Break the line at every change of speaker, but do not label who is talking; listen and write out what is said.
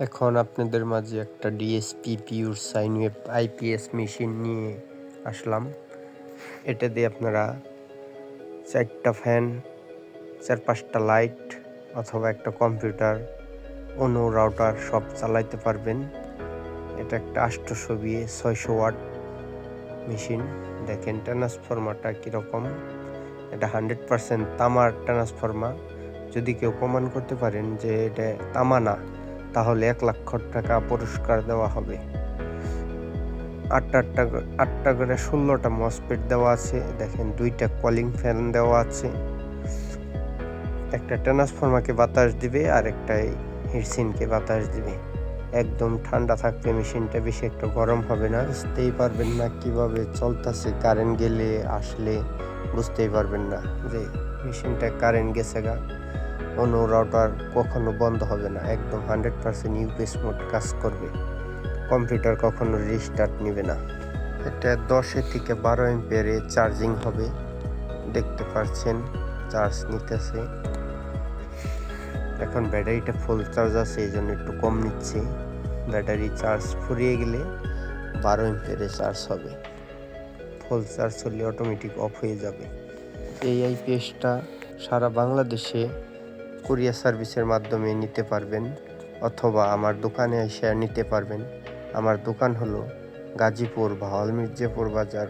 এখন আপনাদের মাঝে একটা DSP pure sine wave IPS machine নিয়ে আসলাম। এটা দিয়ে আপনারা চারটা ফ্যান চার পাঁচটা লাইট অথবা একটা কম্পিউটার অনু রাউটার সব চালাইতে পারবেন। এটা একটা আষ্টশো বিয়ে ছয়শো ওয়াট মেশিন দেখেন ট্রান্সফরমারটা কীরকম। এটা হান্ড্রেড পারসেন্ট তামার ট্রান্সফরমার যদি কেউ প্রমাণ করতে পারেন যে এটা তামা না তাহলে এক লক্ষ টাকা পুরস্কার দেওয়া হবে। আটটা আটটা আটটা করে ষোলোটা মসপেট দেওয়া আছে। দেখেন দুইটা কলিং ফ্যান দেওয়া আছে। একটা ট্রান্সফর্মারকে বাতাস দিবে আর একটা হিরসিনকে বাতাস দিবে। একদম ঠান্ডা থাকবে মেশিনটা বেশি একটা গরম হবে না। বুঝতেই পারবেন না কীভাবে চলতেছে কারেন্ট গেলে, আসলে বুঝতেই পারবেন না যে মেশিনটা কারেন্ট গেছে গা। কোনো রাউটার কখনো বন্ধ হবে না, একদম হান্ড্রেড পার্সেন্ট ইউপিএস মোড কাজ করবে। কম্পিউটার কখনো রিস্টার্ট নেবে না। এটা দশে থেকে বারো এম্পিয়ারে চার্জিং হবে। দেখতে পাচ্ছেন চার্জ নিতেছে। এখন ব্যাটারিটা ফুল চার্জ আছে, এই জন্য একটু কম নিচ্ছে। ব্যাটারি চার্জ ফুরিয়ে গেলে বারো এম্পিয়ারে চার্জ হবে। ফুল চার্জ হলে অটোমেটিক অফ হয়ে যাবে। এই আইপিএসটা সারা বাংলাদেশে কুরিয়ার সার্ভিসের মাধ্যমে নিতে পারবেন অথবা আমার দোকানে এসে নিতে পারবেন। আমার দোকান হলো গাজীপুর ভাওয়াল মির্জাপুর বাজার।